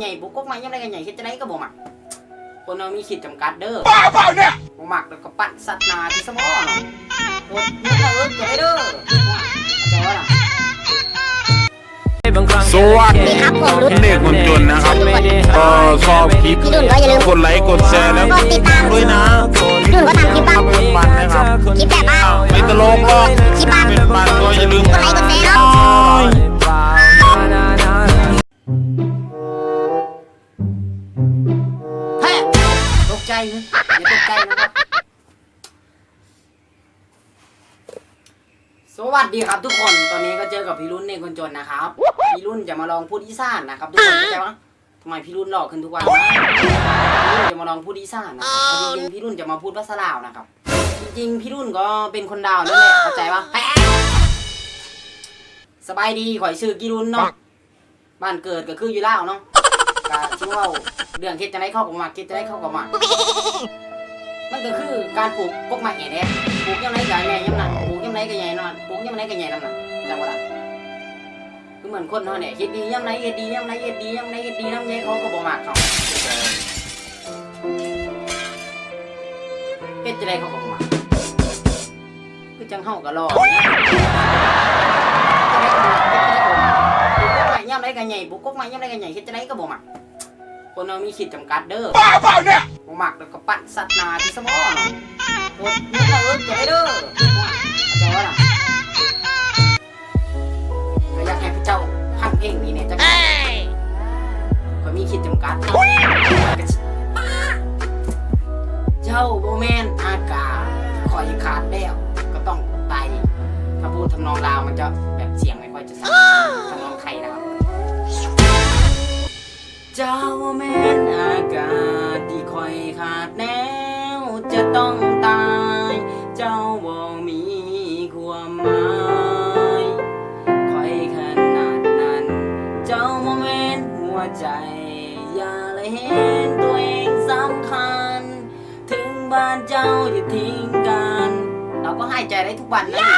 ใหญ่บุกกกมายังไงกันใหญ่คิดจะได้ก็บ่มักคนเรามีขีดจำกัดเด้อบ้าเปล่าเนี่ยบ่มักแล้วก็ปั่นสัตว์นาที่สมองเนาะโคตรนี่ละเอิ้นก็ได้เด้อเข้าใจว่าล่ะสวัสดีครับผมรุ่นเด็กคนจนนะครับก็ชอบคลิปพี่รุ่นก็อย่าลืมกดไลค์กดแชร์แล้วกดติดตามด้วยนะพี่รุ่นก็ทำคลิปบ้างเป็นบันนะครับคลิปแบบว่าไม่ตลกหรอกคลิปบ้างเป็นบันก็อย่าลืมกดไลค์กดแชร์ ใจนะอย่าตกใจนะครับ สวัสดีครับทุกคน ตอนนี้ก็เจอกับพี่รุ่นในคนจนนะครับ พี่รุ่นจะมาลองพูดอีสานนะครับทุกคนเข้าใจปะทำไมพี่รุ่นหล่อขึ้นทุกวันนะพี่รุ่นจะมาลองพูดอีสานนะครับจริงๆพี่รุ่นจะมาพูดภาษาลาวนะครับ จริงๆพี่รุ่นก็เป็นคนดาวนั่นแหละเข้าใจปะแฮ่สบายดีข่อยชื่อกิรุนเนาะ บ้านเกิดก็คืออยู่ลาวเนาะก็ชื่อว่า เรื่องเฮ็ดจะได้เข้ากับหมากเฮ็ดจะได้เข้ากับหมากมันก็คือการปลูกกกม้แห่แดงปลูกยังไงก็ใหญ่ยังนั้นปลูกยังไงก็ใหญ่นั่นปลูกยังไงก็ใหญ่นั่นน่ะจังหวะคือเหมือนคนเฮาเนี่ยเฮ็ดดียังไงเฮ็ดดียังไงเฮ็ดดียังไงเฮ็ดดีน้ำใหญ่เขาก็บ่มักเขาเฮ็ดจะได้เข้าก็บ่มักคือจังเฮาก็รอจะได้ก็จะได้ก็บ่มักปลูกกกม้ย่ำไรกันใหญ่ปลูกกกม้ย่ำไรกันใหญ่เฮ็ดจะได้ก็บ่มัก คนเรามีขีดจำกัดเด้อบ้าเปล่าเนี่ยบ่มักแล้วก็ปั่นสัตว์นาที่สมองเนาะโคตรนี่ละเอิ้นก็ได้เด้อเข้าใจว่าล่ะก็อยากให้พระเจ้าพังเพลงนี้เนี่ยจักหน่อยข้อยมีขีดจำกัดเจ้าโบแมนอากาศคอยขาดแล้วก็ต้องไตถ้าพูดทำนองลาวมันจะแบบเสียงไม่ค่อยจะชัด บ่มีความหมายคอยขนาดนั้น เจ้าโมเมนหัวใจ อย่าเลยเห็นตัวเองสำคัญ ถึงบ้านเจ้าอย่าทิ้งกัน เราก็ให้ใจได้ทุกวันนะ